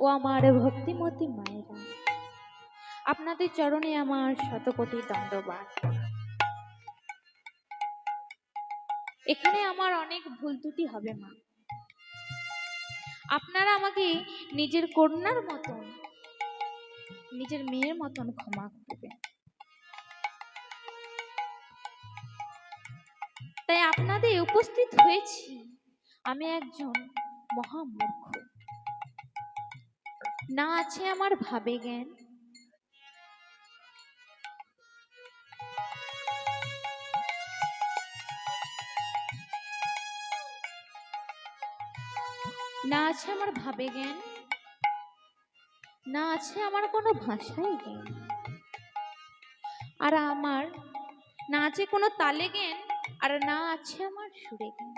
ও আমার ভক্তিমতী মায়েরা। আপনাদের চরণে আমার শতকোটি দণ্ডবাদ এখানে আমার অনেক ভুল ত্রুটি হবে, মা। আপনারা আমাকে নিজের কন্যার মতন, নিজের মেয়ের মতন ক্ষমা করবেন। তাই আপনাদের উপস্থিত হয়েছি। আমি একজন মহামূর্খ। না আছে আমার ভাবে জ্ঞান? না আছে আমার ভাবে জ্ঞান? না আছে আমার কোনো ভাষাই জ্ঞান? আর আমার, না আছে কোনো তালে জ্ঞান? আর না আছে আমার সুরে জ্ঞান?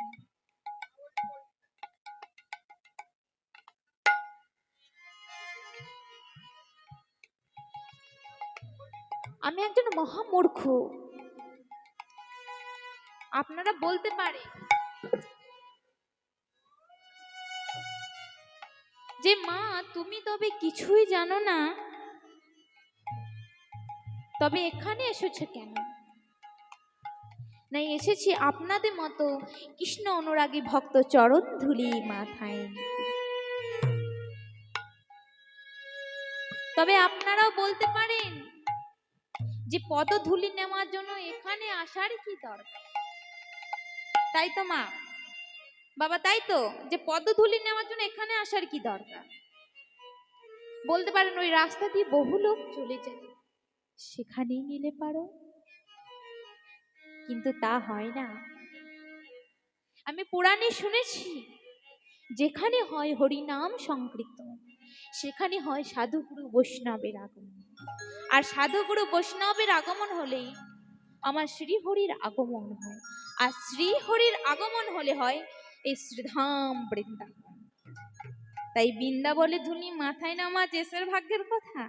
আমি একজন মহামূর্খ। আপনারা বলতে পারে যে, মা, তুমি তবে কিছুই জানো না। তবে এখানে এসেছ কেন? না এসেছি আপনাদের মতো কৃষ্ণ অনুরাগী ভক্ত চরণ ধুলি মাথায়। তবে আপনারাও বলতে পারেন যে পদধূলি নেওয়ার জন্য এখানে আসার কি দরকার? তাই তো মা। বাবা, তাই তো, যে পদধূলি নেওয়ার জন্য এখানে আসার কি দরকার? বলতে পারেন ওই রাস্তা দিয়ে বহু লোক চলে যায়। সেখানেই নিলে পারো। কিন্তু তা হয় না। আমি পুরাণে শুনেছি, যেখানে হয় হরিনাম সংকীর্তন, সেখানে হয় সাধুগুরু বৈষ্ণবের আগমন। আর সাধুগুরু বৈষ্ণবের আগমন হলেই আমার শ্রীহরির আগমন হয়। আর শ্রীহরির আগমন হলে হয় এই শ্রীধাম বৃন্দাবন। তাই বৃন্দাবলে ধুনি মাথায় নামা দেশের ভাগ্যের কথা।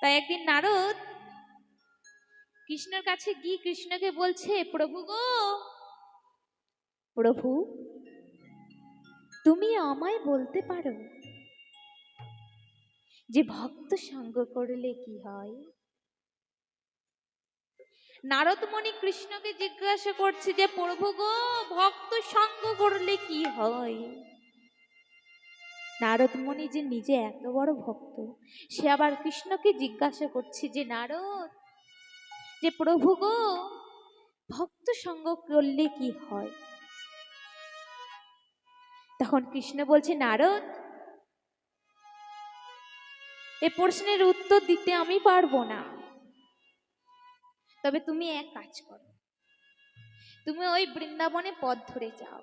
তাই একদিন নারদ কৃষ্ণের কাছে গিয়ে কৃষ্ণকে বলছে, প্রভু গো, প্রভু, তুমি আমায় বলতে পারো যে ভক্ত সঙ্গ করলে কি হয়? নারদমণি কৃষ্ণকে জিজ্ঞাসা করছে যে, প্রভু গো, ভক্ত সঙ্গ করলে কি হয়? নারদমণি যে নিজে এত বড় ভক্ত, সে আবার কৃষ্ণকে জিজ্ঞাসা করছে যে, নারদ, যে প্রভু গো, ভক্ত সঙ্গ করলে কি হয়? তখন কৃষ্ণ বলছে, নারদ এ প্রশ্নের উত্তর দিতে আমি পারব না। তবে তুমি এক কাজ করো। তুমি ওই বৃন্দাবনে পথ ধরে যাও।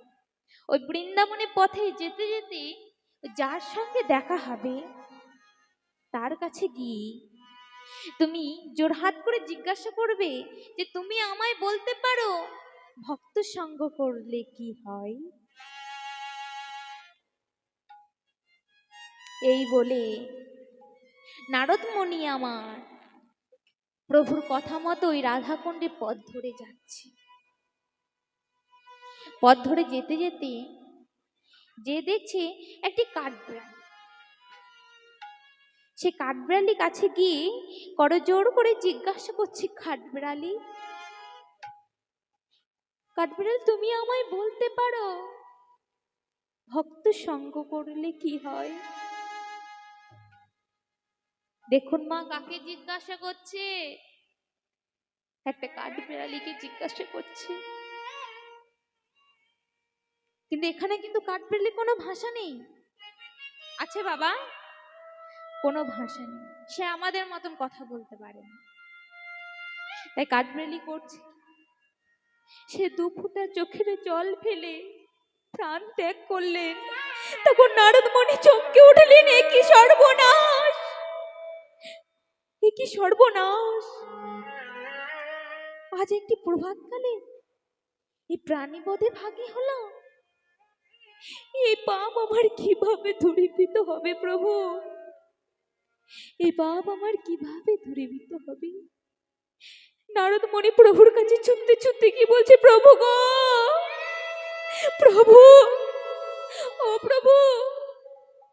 ওই বৃন্দাবনে পথে যেতে যেতে যার সঙ্গে দেখা হবে, তার কাছে গিয়ে তুমি জোরহাত করে জিজ্ঞাসা করবে যে, তুমি আমায় বলতে পারো ভক্ত সঙ্গ করলে কি হয়? এই বলে নারদমণি আমার। প্রভুর কথা মতো ওই রাধাকুণ্ডে পথ ধরে যাচ্ছে। পথ ধরে যেতে যেতে যে দেখছে একটি কাঠবিড়ালি। সে কাঠবিড়ালি কাছে গিয়ে করজোর করে জিজ্ঞাসা করছে, কাঠবিড়ালি, কাঠবিড়াল, তুমি আমায় বলতে পারো? ভক্ত সঙ্গ করলে কি হয়? দেখুন মা, কাকে জিজ্ঞাসা করছে? একটা কাঠবিড়ালিকে জিজ্ঞাসা করছে। কিন্তু এখানে কিন্তু কাঠ কাঠবিড়ালি কোনো ভাষা নেই। আছে বাবা, কোনো ভাষা নেই। সে আমাদের মতন কথা বলতে পারে না। তাই কাঠবিড়ালি করছে। সে দু ফুটা চোখের জল ফেলে প্রাণ ত্যাগ করলেন। তখন নারদমণি চমকে উঠলেন, এ কি সর্বনাশ! কি সর্বনাশ? আজ একটি প্রভাতকালে এই প্রাণীবধে ভাগী হলো এই পাপ আমার কীভাবে দূরীভূত হবে প্রভু? এই পাপ আমার কীভাবে দূরীভূত হবে? নারদ মণি প্রভুর কাছে ছুটতে ছুটতে কি বলছে, প্রভু গো! প্রভু! ও প্রভু!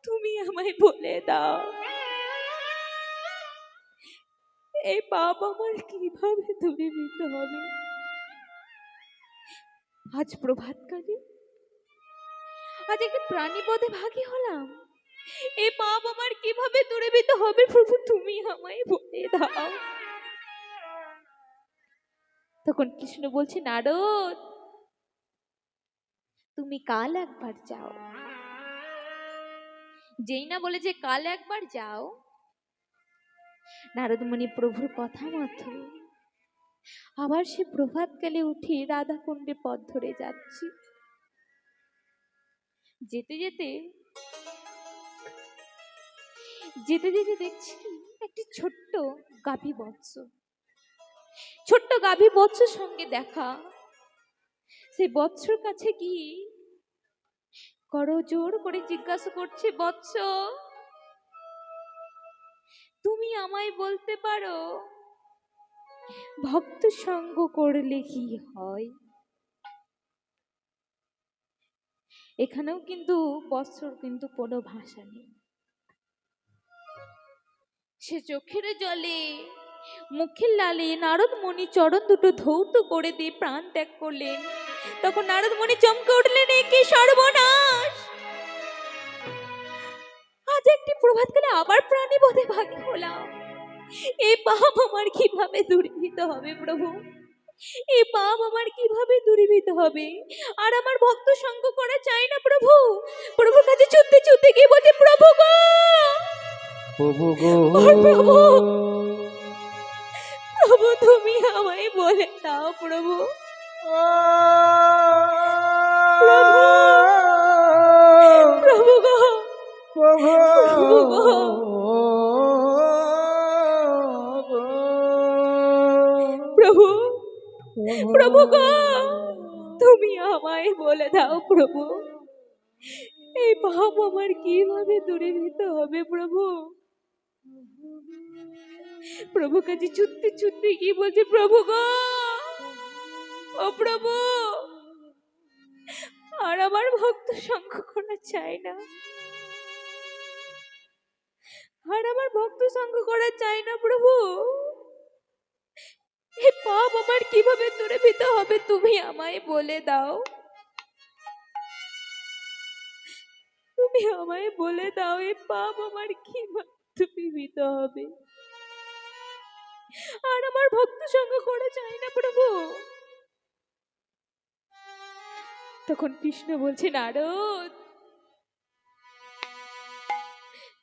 তুমি আমায় বলে দাও। এই পাপ আমার কীভাবে দূরে দিতে হবে? আজ প্রভাতকালে আজ একটা প্রাণী পদে ভাগী হলাম। এই পাপ আমার কীভাবে দূরীভূত হবে প্রভু, তুমি আমায় বলে দাও। তখন কৃষ্ণ বলছে, নারদ, তুমি কাল একবার যাও। যেই না বলে যে কাল একবার যাও নারদমণি প্রভুর কথা মতো আবার সে প্রভাতকালে উঠে রাধা কুণ্ডে পথ ধরে যাচ্ছে। যেতে যেতে যেতে যেতে দেখছি একটি ছোট্ট গাভী বৎস ছোট্ট গাভী বৎসর সঙ্গে দেখা। সেই বৎসর কাছে গিয়ে করো জোর করে জিজ্ঞাসা করছে, বৎস তুমি আমায় বলতে পারো? ভক্ত সঙ্গ করলে কি হয়? এখানেও কিন্তু বৎসর কিন্তু কোনো ভাষা নেই। সে চোখের জলে, মুখের লালে নারদ মণি চরণ দুটো ধৌত করে দিয়ে প্রাণ ত্যাগ করলেন। তখন নারদ মণি চমকে উঠলেন, এ কি সর্বনাশ! একটি প্রভাতকালে আবার প্রাণী বোধে ভাগী হলাম। এই পাপ আমার কীভাবে দূরীভূত হবে প্রভু? এই পাপ আমার কীভাবে দূরীভূত হবে? আর আমার ভক্ত সঙ্গ করা চাই না প্রভু? প্রভুর কাছে চুনতে চুনতে গিয়ে বলছে প্রভু গো! প্রভু গো! প্রভু। প্রভু তুমি আমায় বলে দাও প্রভু। প্রভু প্রভু গো! প্রভু! প্রভু প্রভু গো, তুমি আমায় বলে দাও প্রভু। এই পাপ আমার কীভাবে দূরীভূত হবে প্রভু? প্রভু কাছে ছুটতে ছুটতে কি বলছে প্রভু গো? ও প্রভু, আর আমার ভক্ত সঙ্গ করা চাই না। আর আমার ভক্ত সঙ্গ করা চাই না, প্রভু। এই পাপ আমার কীভাবে দূরীভূত হবে, তুমি আমায় বলে দাও। তুমি আমায় বলে দাও এই পাপ আমার কীভাবে তুমি দূরীভূত হবে। আর আমার ভক্ত সঙ্গ করা চাই না, প্রভু। তখন কৃষ্ণ বলছে নারদ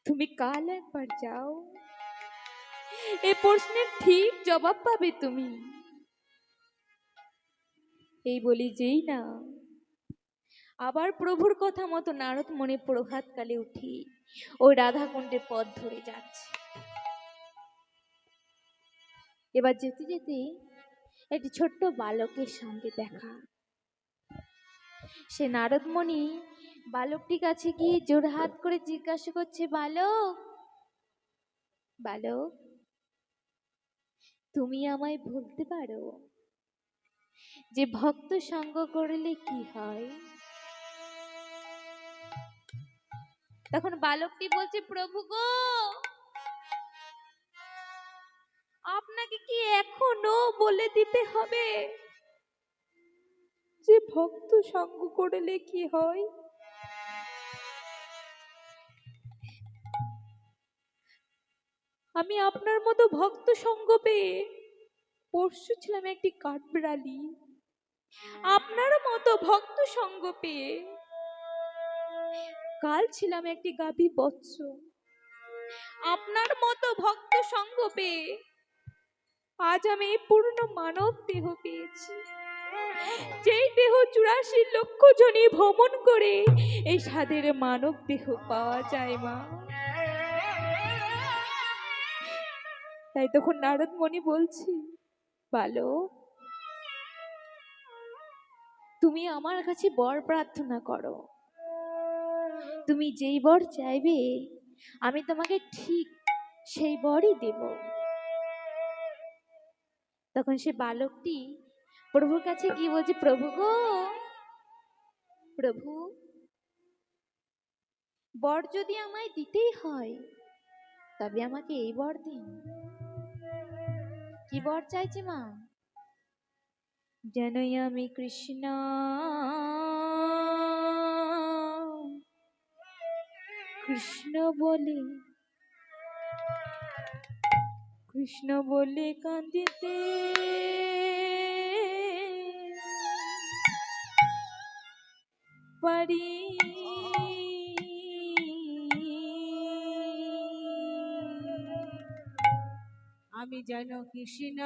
তুমি কাল একবার যাও। এই প্রশ্নের ঠিক জবাব পাবে তুমি। এই বলি, যেই না। আবার প্রভুর কথা মতো নারদ মনে প্রভাতকালে উঠি ওই রাধাকুণ্ডের পথ ধরে যাচ্ছে। এবার যেতে যেতে একটি ছোট্ট বালকের সঙ্গে দেখা। সে নারদমণি বালকটির কাছে গিয়ে জোড়হাত করে জিজ্ঞাসা করছে, বালক? বালক, তুমি আমায় বলতে পারো যে ভক্ত সঙ্গ করলে কি হয়? তখন বালকটি বলছে, প্রভু গো, আপনাকে কি এখনও বলে দিতে হবে যে ভক্ত সঙ্গ করলে কি হয়? আমি আপনার মতো ভক্ত সঙ্গ পেয়ে পরশু ছিলাম একটি কাঠবিড়ালি। আপনার মতো ভক্ত সঙ্গ পেয়ে কাল ছিলাম একটি গাভী বৎস। আপনার মতো ভক্ত সঙ্গ পেয়ে আজ আমি পূর্ণ মানব দেহ পেয়েছি। যেই দেহ চুরাশি লক্ষ জনে ভ্রমণ করে, এই স্বাদের মানব দেহ পাওয়া যায় মা। তাই তখন নারদ মণি বলছি ভালো তুমি আমার কাছে বর প্রার্থনা করো। তুমি যেই বর চাইবে, আমি তোমাকে ঠিক সেই বরই দেব। তখন সে বালকটি প্রভুর কাছে কি বলছে, প্রভু গো, প্রভু, বর যদি আমায় দিতেই হয়, তবে আমাকে এই বর দিন। কি বর চাইছে মা? জানোই আমি কৃষ্ণ। কৃষ্ণ বলি কৃষ্ণ বলে কান্দিতে। পারি। যেন কৃষ্ণ।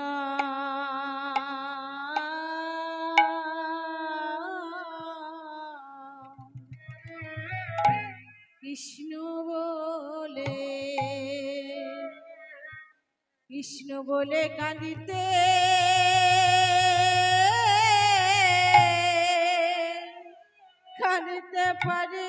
কৃষ্ণ বলে কৃষ্ণ বলে কাঁদিতে। কাঁদিতে পারি